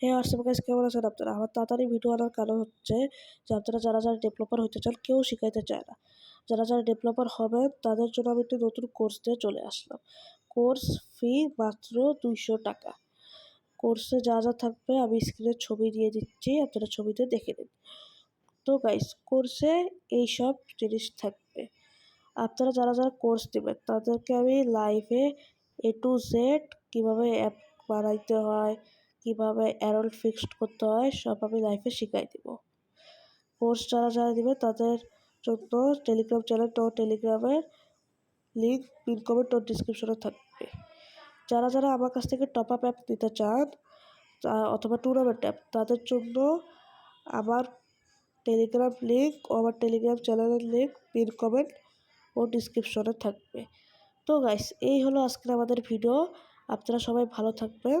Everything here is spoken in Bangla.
হ্যাঁ হোয়াটসঅ্যাপ গাইস কেমন আছেন আপনারা? আমার তাড়াতাড়ি ভিডিও আনার কারণ হচ্ছে যে আপনারা যারা যারা ডেভেলপার হতে চান, কেউ শিখাইতে চায় না। যারা যারা ডেভেলপার হবেন, তাদের জন্য আমি একটি নতুন কোর্স দিয়ে চলে আসলাম। কোর্স ফি মাত্র দুইশো টাকা। কোর্সে যা যা থাকবে, আমি স্ক্রিনে ছবি দিয়ে দিচ্ছি, আপনারা ছবিতে দেখে নিন। তো গাইস কোর্সে এইসব জিনিস থাকবে। আপনারা যারা যারা কোর্স দেবেন তাদেরকে আমি লাইভে এ টু জেড কীভাবে অ্যাপ বানাইতে হয় কীভাবে অ্যারোল ফিক্সড করতে হয় সব আমি লাইফে শিখাই দিব। কোর্স যারা যারা দিবে তাদের জন্য টেলিগ্রাম চ্যানেল ও টেলিগ্রামের লিঙ্ক পিন কমেন্ট ও ডিসক্রিপশনে থাকবে। যারা যারা আমার কাছ থেকে টপ আপ অ্যাপ নিতে চান অথবা টুর্নামেন্ট অ্যাপ তাদের জন্য আমার টেলিগ্রাম লিঙ্ক ও আমার টেলিগ্রাম চ্যানেলের লিঙ্ক পিন কমেন্ট ও ডিসক্রিপশনে থাকবে। তো গাইস এই হলো আজকের আমাদের ভিডিও আপনারা সবাই ভালো থাকবেন।